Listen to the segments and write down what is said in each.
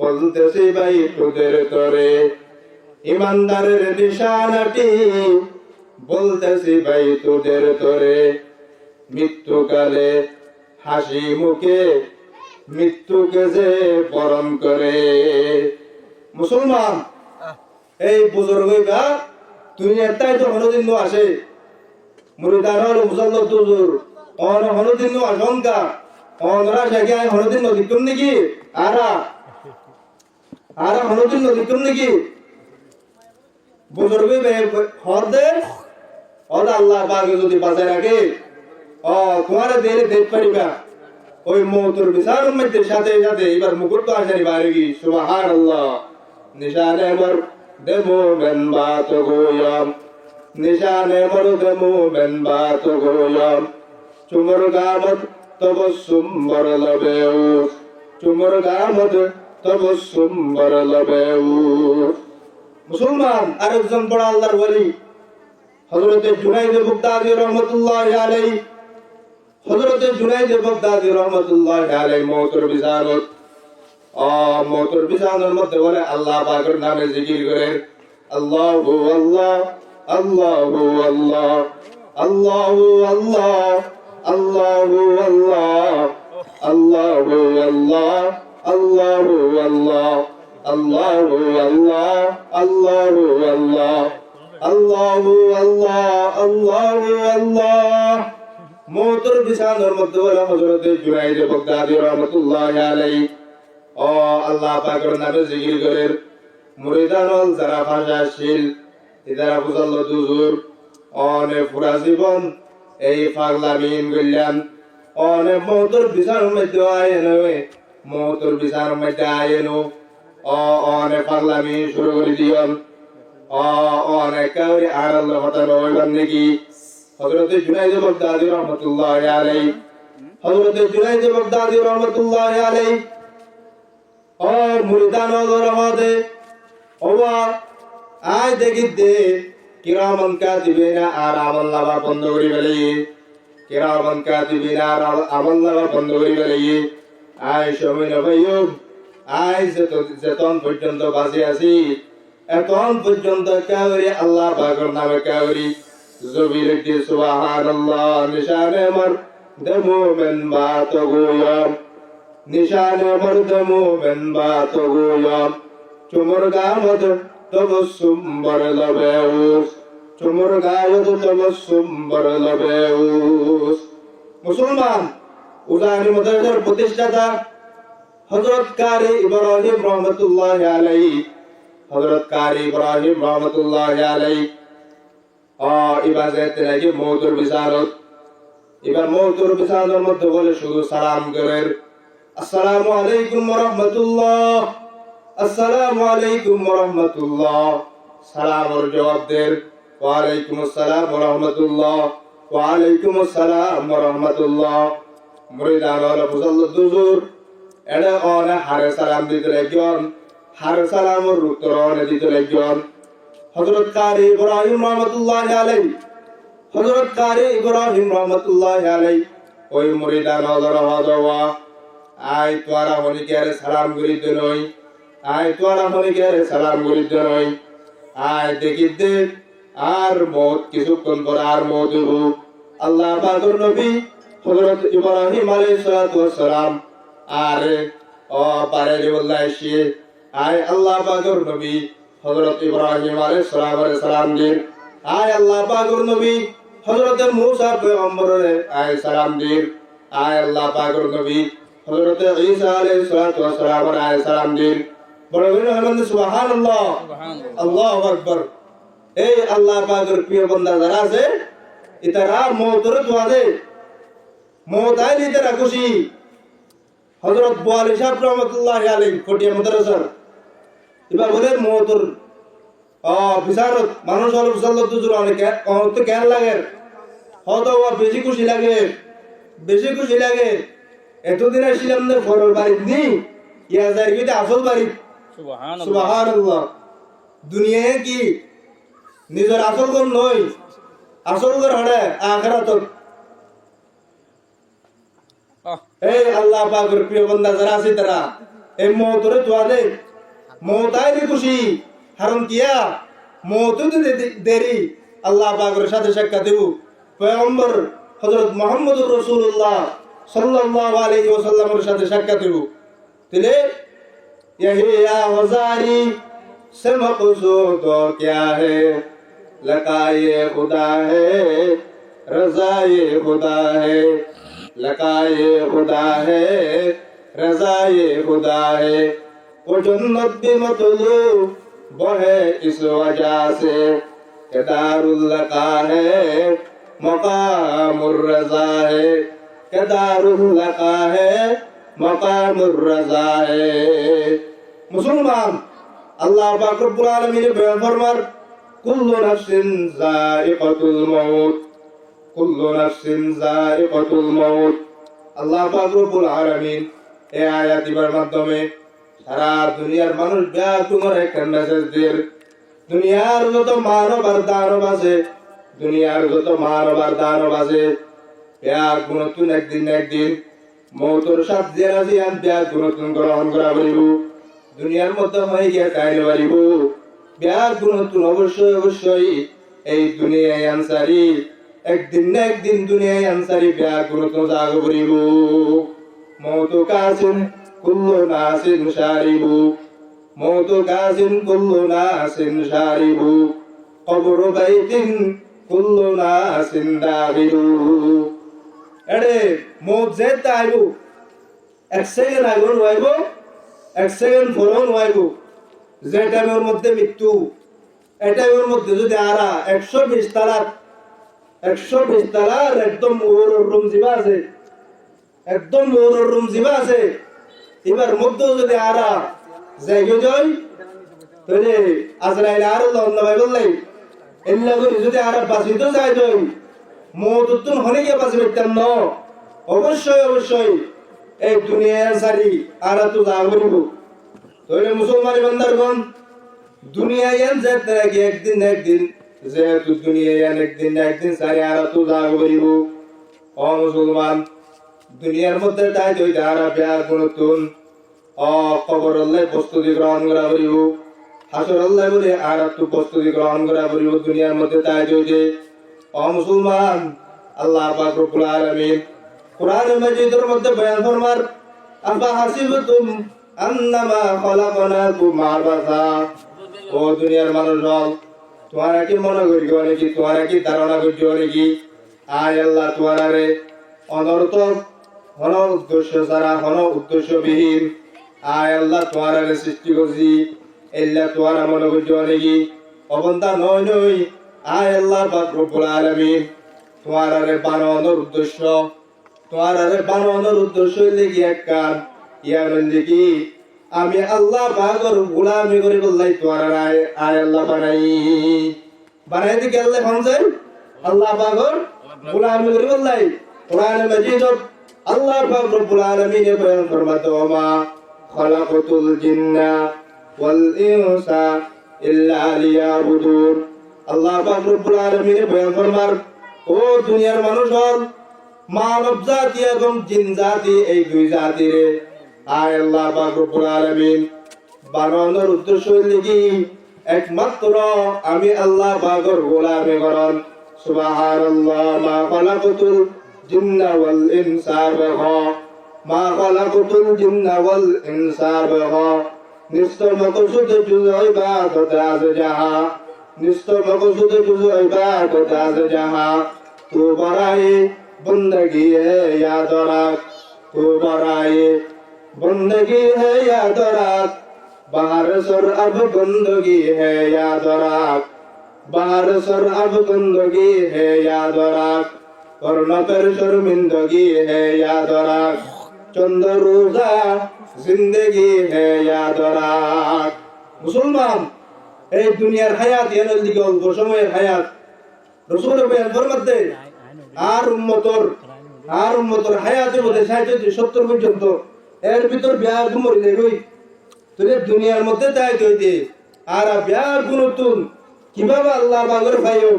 বলতেছি ভাই তোদের তরে। ইমানদারের নিশানাটি বলতেছি ভাই তোদের তরে। মৃত্যুকালে হাসি মুখে মৃত্যুকে যে বরণ করে। মুসলমান, এই বুজুর্গ তুই এটাই তো হনদিন আসে। মুরিদার মুসল্ল তুজুর অন হনদিন আশঙ্কা। অনরা জায়গায় হনদিন নদী তুম নাকি? আরা আরা হনদিন নদী তুম নাকি? বুজুর্গ হর দে। অদ আল্লাহ বাগে যদি বাঁচায় রাখে। ও, তোমার দেরে দেখ পারিবা। ওই মৌতুর বিচার মধ্যে সাথে সাথে এবার মুকুট তো আসেনি বাইরে কি সুবাহান আল্লাহ নিশানে মর দেমো মেন বাত গোয়ম। নিশানে মর দেমো মেন বাত গোয়ম। চুমর গামত তব সুম্বর লবেউ চুমর গামত তব সুম্বর লবেউ মুসলমান, আরেকজন বড় আল্লাহর ওলি হযরতে জুনাইদ বুগদাদি রহমাতুল্লাহ আলাইহি। হযরতে জুনাইদ বাগদাদি রহমাতুল্লাহ আলাইহি মওতের বিজানত। আ মওতের বিজানের মধ্যে বলে আল্লাহ পাকের নামে জিকির করে আল্লাহু আল্লাহ আল্লাহু আল্লাহ আল্লাহু আল্লাহ আল্লাহু আল্লাহ আল্লাহু আল্লাহ। আল্লাহু আল্লাহ আল্লাহু আল্লাহ আল্লাহু আল্লাহ আল্লাহু আল্লাহ আল্লাহু আল্লাহ মৌতর বিছানোর মধ্যে বলে হজরতে জুনাইদ বাগদাদি রহমাতুল্লাহ আলাইহি। ও আল্লাহ পাকের নামে জিকির করেন। মুরিদানল যারা ভাষাশীল ইদারা বুঝাল দুজুর, অনে পুরা জীবন এই পাগলামিন গল্যান অনে মৌতর বিছানোর মধ্যে আয়েন মৌতুর বিচার মধ্যে আইলো অ, অনে পার্লামি শুরু করে দিয়ন অ, অনে কাউরি আরল আল্লাহ হতার হইবার নাকি? হযরত জুনাইদ বাগদাদি রাহমাতুল্লাহি আলাইহি। হযরত জুনাইদ বাগদাদি রাহমাতুল্লাহি আলাইহি। আর মুরিদান রহমতে ওয়া আয় দেখি দে। কিরামন কাতিবে না আর আমল লাভা বন্ধ করি বলি কিরামন কাতিবে না আর আমল লাভা বন্ধ করি বলি আয় সময় নবাইব আয় যেতন পর্যন্ত বাঁচে আছি এখন পর্যন্ত কাউরি আল্লাহ পাকের নামে কাউরি। জবির দি সুবহানাল্লাহ, নিশানে মর দেমু মেন বাত গোয়ম নিশানে মর দেমু মেন বাত গোয়ম চুমর গামদ তবসুম্বর লবেউস চুমর গায়দ তবসুম্বর লবেউস মুসলমান রাহমাতুল্লাহ জবাব দেন ওয়া আলাইকুম আসসালাম রাহমাতুল্লাহ। ওয়া আলাইকুম আসসালাম রাহমাতুল্লাহ। মুরিদান হলো মুসল্লি দুজুর এডে অনে হারে সালাম দিতে একজন হারে সালামের উত্তর অনে দিতে একজন হযরত কারি ইব্রাহিম রহমাতুল্লাহ আলাইহি। হযরত কারি ইব্রাহিম রহমাতুল্লাহ আলাইহি। ওই মুরিদান হলো রহদওয়া আই তোরা হনিকে সালাম করিতে নই আয় তোরা হনিকে সালাম করিতে নই আয় দেখি দে, আর মত কিছুক্ষণ পর আর মত আল্লাহ পাকের নবী হযরত ইব্রাহিম আলাইহিস সালাতু ওয়াস সালাম আর ও পারে বললাই সে আয় আল্লাহ পাকের নবী হযরত ইব্রাহিম আলাইহিস সালামের সালাম দিন। আয় আল্লাহ পাকের নবী হযরত মূসা পয়গম্বরের আয় সালাম দিন। আয় আল্লাহ পাকের নবী হযরত ঈসা আলাইহিস সালাতু ওয়াস সালামের আয় সালাম দিন। বড় হলেন আল্লাহু আকবার। এই আল্লাহ পাকের প্রিয় বান্দা যারা আছে ইতারা মওতরে দোয়া দে বোয়ালি রহমাতুল্লাহ আলাইহি কোটিয়া মাদ্রাসার। এবার বলে মওতর আ বিচারত মানুষ হল মুসল্লাত দুজুর অনেক তো কেন লাগে। বেশি খুশি লাগে বেশি খুশি লাগে। এতদিন আসছিলাম না নি ইয়া যায় আসল বাড়ি। সুবহানাল্লাহ। দুনিয়ায় কি নিজের আসল ঘর নয় আসল ঘর হড়ে আখরাত এই আল্লাহ পাকের প্রিয় বান্দা যারা আছে তারা এই মৌতরে তোয়া দে মৌতাই দি খুশি হারণ কিয়া মৌতু যদি দেরি আল্লাহ পাকের সাথে সাক্ষাৎ দেব পয়গম্বর হযরত মুহাম্মদুর রাসূলুল্লাহ সাল্লাল্লাহু আলাইহি ওয়াসাল্লামের সাথে সাক্ষাৎ দেব তাহলে यही आवाजारी से मकसूद क्या है लकाए खुदा है रजाए खुदा है লকায়ে খুদা হে রেজায়ে খুদা হে ওজন নব্বি মতলু বহে ইসু আজাসে কেদারুল লকা হে মকামুর রেজা হে কেদারুল লকা হে মকামুর রেজা হে মুসলমান আল্লাহ পাক রব্বুল আলামিন বয়ান ফরমার কুল্লু নাফসিন যায়িকাতুল মাউত কুল্লু নাফসিন যায়িকাতুল মাউত। আল্লাহ পাক রব্বুল মাধ্যমে সারা দুনিয়ার মানুষ দুনিয়ার যত মানব আর দানব আছে, দুনিয়ার যত মানব আর দানব আছে ব্যাগ নতুন একদিন একদিন মৌতর সাথ জেরা জিয়ান ব্যাগ নতুন গ্রহণ করা পারিব দুনিয়ার মধ্যে হয়ে গিয়া কাইলে পারিব ব্যাগ নতুন অবশ্যই অবশ্যই এই দুনিয়ায় আনসারি। একদিন না একদিন দুনিয়ায় আনসারি ব্যাগ নতুন জাগ পারিব মৌত কাসিন কুল্লু নাসিন সারিবু। মৌত কাসিন কুল্লু নাসিন সারিবু। কবর বাইতিন কুল্লু নাসিন দাবিলু এডে, মৌত যেতে আইব এক সেকেন্ড আইব নোয়াইব এক সেকেন্ড পরেও নোয়াইব যে টাইমের মধ্যে মৃত্যু এই টাইমের মধ্যে যদি আরা একশো বিশ তালার একশো বিশ তালার একদম রুম জিবা আছে। একদম রুম জিবা আছে। এবার মধ্যে যদি আরা যাইগে যাই তাহলে আজরাইল আরও ভাই বললাই এল্লা যদি আরা বাঁচিতে যাই যাই মৌতুন হলে গিয়ে বাঁচি পেতাম ন। অবশ্যই অবশ্যই, এই দুনিয়ার সারি আরা তো যা করিব। তাহলে মুসলমান বান্দারগণ যেতে একদিন একদিন যেহেতু দুনিয়া ইয়ান একদিন না একদিন সারি আরা তো যা করিব। ও মুসলমান, দুনিয়ার মধ্যে তাই তুই তারা বিয়ার গুণতুন অ কবর আল্লাহ প্রস্তুতি গ্রহণ করা করিব। হাসর আল্লাহ বলে আর একটু প্রস্তুতি গ্রহণ করা করিব। দুনিয়ার মধ্যে তাই যে ও মুসলমান আল্লাহ পাক রব্বুল আলামিন কোরআন মাজিদের মধ্যে বয়ান ফরমার, আফা হাসিবতুম আন্নামা খলাকনাকুম আবাসা ও দুনিয়ার মানুষ তোমারা কি মনে করি নাকি তোমারা কি ধারণা করছ নাকি আয় আল্লাহ তোমারা রে অনর্থক হন উদ্দেশ্য ছাড়া হন উদ্দেশ্যবিহীন আয় আল্লাহ তোমারা সৃষ্টি করছি। এল্লা তোমারা মনে করছ নাকি অবন্তা নয় নয়, আয় আল্লাহ রব্বুল আলামিন। তোমারা বানানোর উদ্দেশ্য তোমারা বানানোর উদ্দেশ্য লেগে এক কাজ ইয়ার কি আমি আল্লাহ পাকর গোলামি করে বললাই তোমারা আয় আয় আল্লাহ বানাই বানাই দিকে আল্লাহ ফানছেন আল্লাহ পাকর গোলামি করে বললাই কোরআন মাজিদ আল্লাহ পাক রব্বুল আলামিন বয়ান ফরমাতে, ওমা খলাকতুল জিন্না ওয়াল ইনসা ইল্লা লিয়াবুদুন। আল্লাহ পাক রব্বুল আলামিন বয়ান ফরমার, ও দুনিয়ার মানুষ হল মানব জাতি এবং জিন জাতি, এই দুই জাতিরে আয় আল্লাহ রব্বুল আলামিন। বানানোর উদ্দেশ্য লিখি একমাত্র আমি আল্লাহ পাকর গোলামি করন সুবহানাল্লাহ, মা খালাকতুল জিন্না ওয়াল ইনসা বাগা মা খালাকতুল জিন্না ওয়াল ইনসা বাগা নিশ্চয় মকসুদ জুজ ইবাদত আজ জাহা। নিশ্চয় মকসুদ জুজ ইবাদত আজ জাহা। তু বরায়ে বন্দগি হে ইয়াদ রাখ তু বরায়ে بندگی ہے یاد راک بار سر اب بندگی ہے یاد راک بار سر اب بندگی ہے یاد راک اور نتر شرمندگی ہے یاد راک জিন্দগি হে ইয়াদ রাখ মুসলমান, এই দুনিয়ার হায়াত ইয়ানের দিকে অল্প সময়ের হায়াত। রসুলের বয়ান ফরমাতে আর উম্মতর আর উম্মতর হায়াতের মধ্যে ষাট সত্তর পর্যন্ত এর ভিতর বিয়ার মরি দেখই তোরে দুনিয়ার মধ্যে তাই তৈতে আর বিয়ার গুণতুন কীভাবে আল্লাহ বাগর পাইম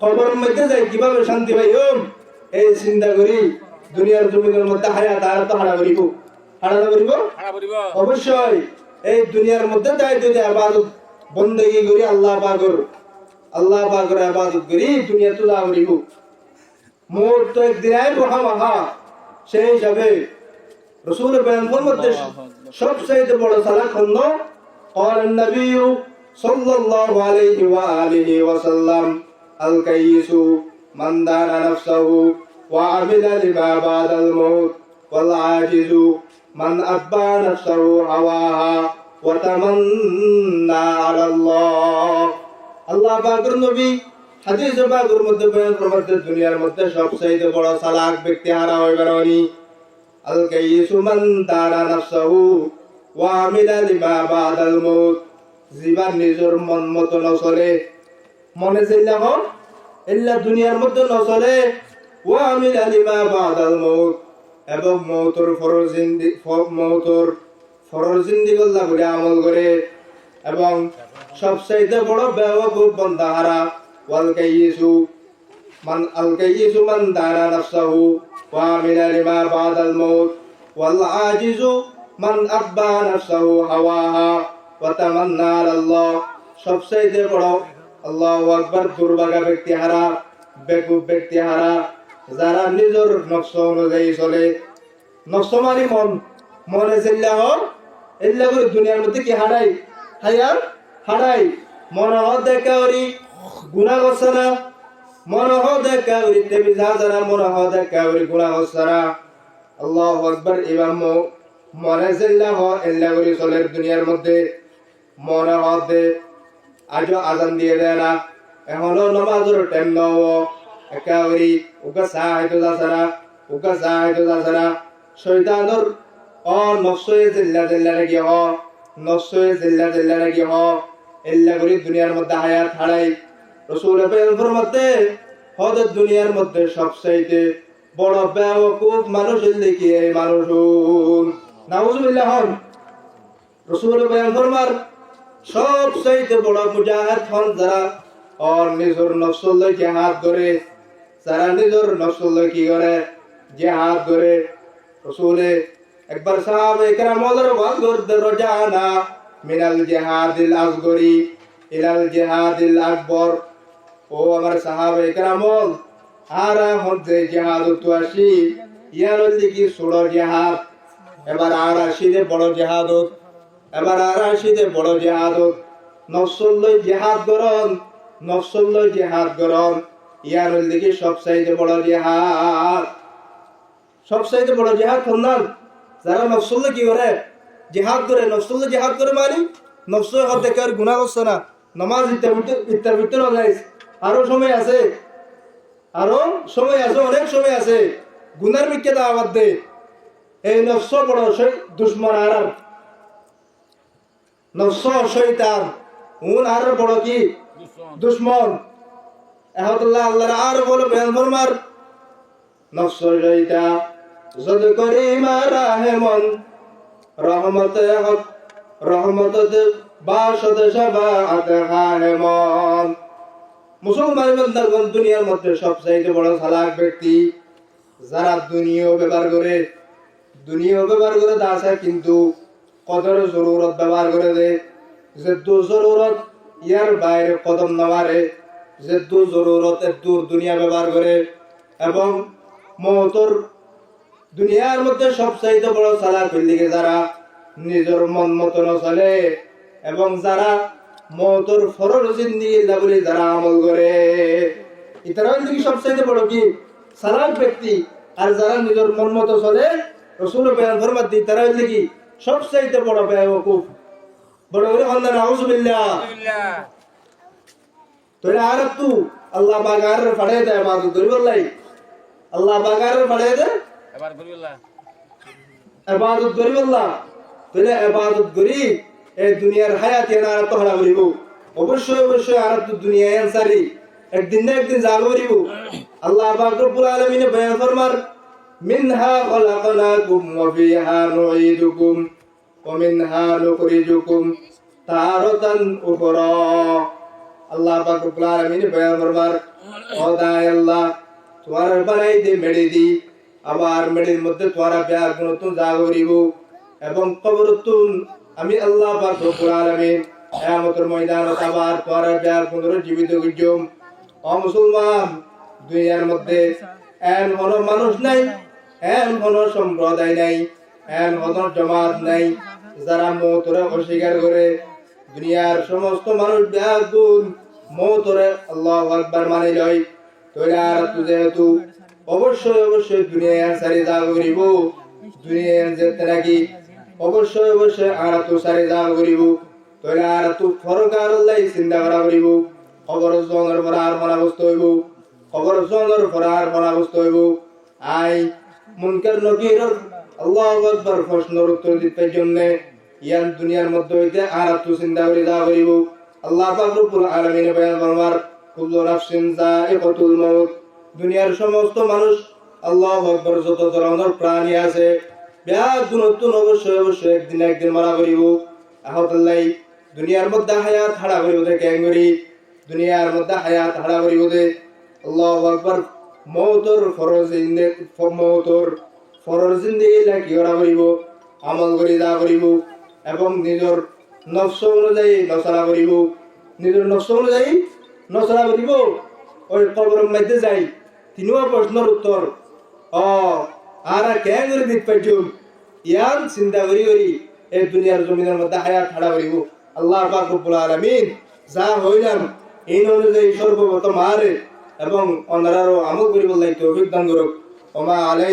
কবর মধ্যে যাই কীভাবে শান্তি পাইম এই চিন্তা করি দুনিয়ার জমিনের মধ্যে হায়া আর তো হারা করিব। হারানো করিব? অবশ্যই এই দুনিয়ার মধ্যে তাই যদি আবাদত। বন্দেগি করি আল্লাহ পাগর আল্লাহ পাগর আবাদত করি দুনিয়া তুলা করিব। মোট তো একদিন আয় মহা মহা সেই হিসাবে রসুল ব্যাংকের মধ্যে সবচেয়ে বড় সালা খন্ড قال النبي صلى الله عليه وآله وسلم الكيس من دان نفسه وعمل لما بعد الموت والعاجز من أتبع نفسه هواها وتمنى على الله আল্লাহ পাকের নবী হাদিস পাকের মধ্যে বয়ান করতে দুনিয়ার মধ্যে সবচেয়ে বড় সালাক ব্যক্তি হারা হইবে না আল কাইয়িসু মান দারা নাফসাহু ওয়া আমিলা লিমা বাদাল মউত জীবন নিজের মন মতো নচলে মনে চাইলা হন এল্লা দুনিয়ার মধ্যে নচলে ওয়া আমিলা লিমা বাদাল মউত এবং মৌতর ফরজ জিন্দি মৌতর ফরজ জিন্দিগল্লা করে আমল করে এবং সবচাইতে বড় বেওয়াকুব বন্দাহারা ওয়াল কাইয়িসু من الكيس من دار نفسه وعمل لما بعد الموت والعاجز من أتبع نفسه هواها وتمنى على الله সবচাইতে বড় আল্লাহ আকবার দুর্ভাগা ব্যক্তি হারা বেকুব ব্যক্তি হারা যারা নিজের নকশ অনুযায়ী চলে নকশ মানে মন মনে চিল্লা হন এল্লা করে দুনিয়ার মধ্যে কি হারাই হাইয়ার হারাই মনে হত দেখা করি গুণা করছে না মনে হো দেখা করি তেবি যারা মনে হো দেখা করি গুণা করছে না আল্লাহ আকবার, এবার মো- মনে চিল্লা হ এল্লা করে চলে দুনিয়ার মধ্যে। মনে দে, আজও আজান দিয়ে দেয় না। এখনও নমাজের টাইম নাও। একা করি ওকে সাহায্য না ওকে সাহায্য যাচ্ছে না শৈতানোর অ নকশয়ে জিল্লা জিল্লা নাকি হ নকশয়ে জিল্লা জিল্লা নাকি হ। এল্লা করি দুনিয়ার মধ্যে হায়াত হারাই। রসুল পেগম্বর মধ্যে হদ দুনিয়ার মধ্যে সবচাইতে বড় বেওকুফ মানুষ দেখি এই মানুষ নাউজুবিল্লাহ হন। রসুল পেগম্বর মার সবচাইতে বড় মুজাহিদ হন যারা আর নিজের নফসল জেহাদ করে যারা নিজের নফসল কি করে জেহাদ করে রসুলে একবার সাহাব একরামলের ওয়াজর রজানা, মিনাল জেহাদিল আসগরি, ইলাল জেহাদিল আকবর ও আমার সাহাব একরামল আর হচ্ছে জেহাদ তো আসি। ইয়ার দিকে ছোড় জেহাদ? এবার আর আসিদে বড় জেহাদত এবার আর আসিদে বড় জেহাদত নফসল্লই জেহাদ গরম নফসল্লই জেহাদ গরম। ইয়ার দিকে সব চাইতে বড় জেহাদ? সব চাইতে বড় জেহাদ খন্দান যারা নফসল্লে কি করে? জেহাদ করে নফসল্লে জেহাদ করে মানে? নফসল হতে কার গুণা করছে না। নমাজ ইত্যার ভিতরে যাইস আরও সময় আছে। আরও সময় আছে, অনেক সময় আছে। গুনার বিখ্যাত আবাদ দে। এই নফস বড় দুশ্মন আর নফস শৈতান উন আর বড় কি? দুশ্মন। এহতুল্লাহ আল্লাহর আর বলো বেল ফরমার নফস শৈতা যদ মারা রহমতে রহমতে বাসদ সবাত হেমন মুসলমান বান্দারগণ দুনিয়ার মধ্যে সবচাইতে বড় সালাক ব্যক্তি, যারা দুনিয়া ব্যবহার করে। দুনিয়া ব্যবহার করে তা আছে, কিন্তু কদর জরুরত ব্যবহার করে দে যে দু জরুরত ইয়ার বাইরে কদম নামারে যে দু জরুরত দূর দুনিয়া ব্যবহার করে। এবং মহতর দুনিয়ার মধ্যে সবচাইতে বড় সালাক লিগে যারা নিজের মন মতো চলে এবং যারা মতর ফরর জিন্দিগি বলে যারা আমল করে। ইতারা জিন্দিগি সবচাইতে বড় কি? সালাক ব্যক্তি আর যারা নিজের মন মতো চলে রসুল বেয়ান ফরমাত দি তারা জিন্দিগি সবচাইতে বড় বেয়াকুফ বড় বড় হন্না নাউজুবিল্লাহ। তোরা আর তু আল্লাহ বাগার ফাড়ে দেয় বাদু ধরি বললাই। আল্লাহ বাগার ফাড়ে দেয়। এবার করিবলা এবাদত আল্লাহ তাহলে এবাদত এই দুনিয়ার হায়াত এনা আর তো হারা করিব অবশ্যই অবশ্যই আর তো দুনিয়া আনসারি একদিন না একদিন যাব করিব আল্লাহ পাক রব্বুল আলামিন বয়ান ফরমার, মিনহা খলাকনাকুম ওয়া ফিহা নুঈদুকুম, ওয়া মিনহা নুখরিজুকুম তারাতান উখরা। আল্লাহ পাক রব্বুল আলামিন বয়ান ফরমার খোদায় আল্লাহ, তোমার বানাই দে মেড়ে দি, আবার মেড়ির মধ্যে তোরা বিয়ার কোন তো যা করিব এবং কবরতুন আমি আল্লাহ পাক রব্বুল আলামিন কিয়ামতের ময়দান আবার তোরা যার পুনরুজ্জীবিত করজম ও মুসলমান, দুনিয়ার মধ্যে এন কোন মানুষ নাই এন কোন সম্প্রদায় নাই এন কোন জমাত নাই, যারা মৌতরে অস্বীকার করে দুনিয়ার সমস্ত মানুষ ব্যাগুন মৌতরে আল্লাহ আকবার মানে লয়। তোরা আর যেহেতু অবশ্যই অবশ্যই দুনিয়া সারি দা করিব দুনিয়ার যেতে নাকি অবশ্যই অবশ্যই আর তো সারি দা করিব। তোরা আর তো লাই চিন্তা করা করিব। খবর জনের পর আর মনা বস্তু হইব। খবর জনের পর আর মনা বস্তু হইব। আই, মুনকার নকির আল্লাহ আকবার প্রশ্নের উত্তর দিতে জন্য ইয়ান দুনিয়ার মধ্যে হইতে আর তো চিন্তা করি দা করিব। আল্লাহ পাক রব্বুল আলামিন বয়ান ফরমার, কুল্লু নাফসিন যায়িকাতুল মাউত। দুনিয়ার সমস্ত মানুষ আল্লাহ আকবর যত ধরনের প্রাণী আছে ব্যাগ নতুন অবশ্যই অবশ্যই একদিন একদিন মারা করিব। আহতাল্লাই দুনিয়ার মধ্যে হায়াত হারা করিব দে, কেন করি? দুনিয়ার মধ্যে হায়াত হারা করিব দে। আল্লাহ আকবর, মৌতর ফরজ মৌতর ফরজ জিন্দেগি লাগি করা করিব? আমল করি দা করিব। এবং নিজের নফস অনুযায়ী নচলা করিব। নিজের নফস অনুযায়ী নচলা করিব। ওই কবরের মধ্যে যাই। তিনিও প্রশ্নের ও আর কেন দিতে পাইছুম ইয়ান চিন্তা করি করি এই দুনিয়ার জমিনের মধ্যে হায়াত ঠাড়া করিব আল্লাহ পাক রব্বুল আলামিন যা হইলাম এই অনুযায়ী সর্বপ্রথম আরে এবং অনারারও আমল করিব লাগতো অভিজ্ঞান করুক ওমা আলাই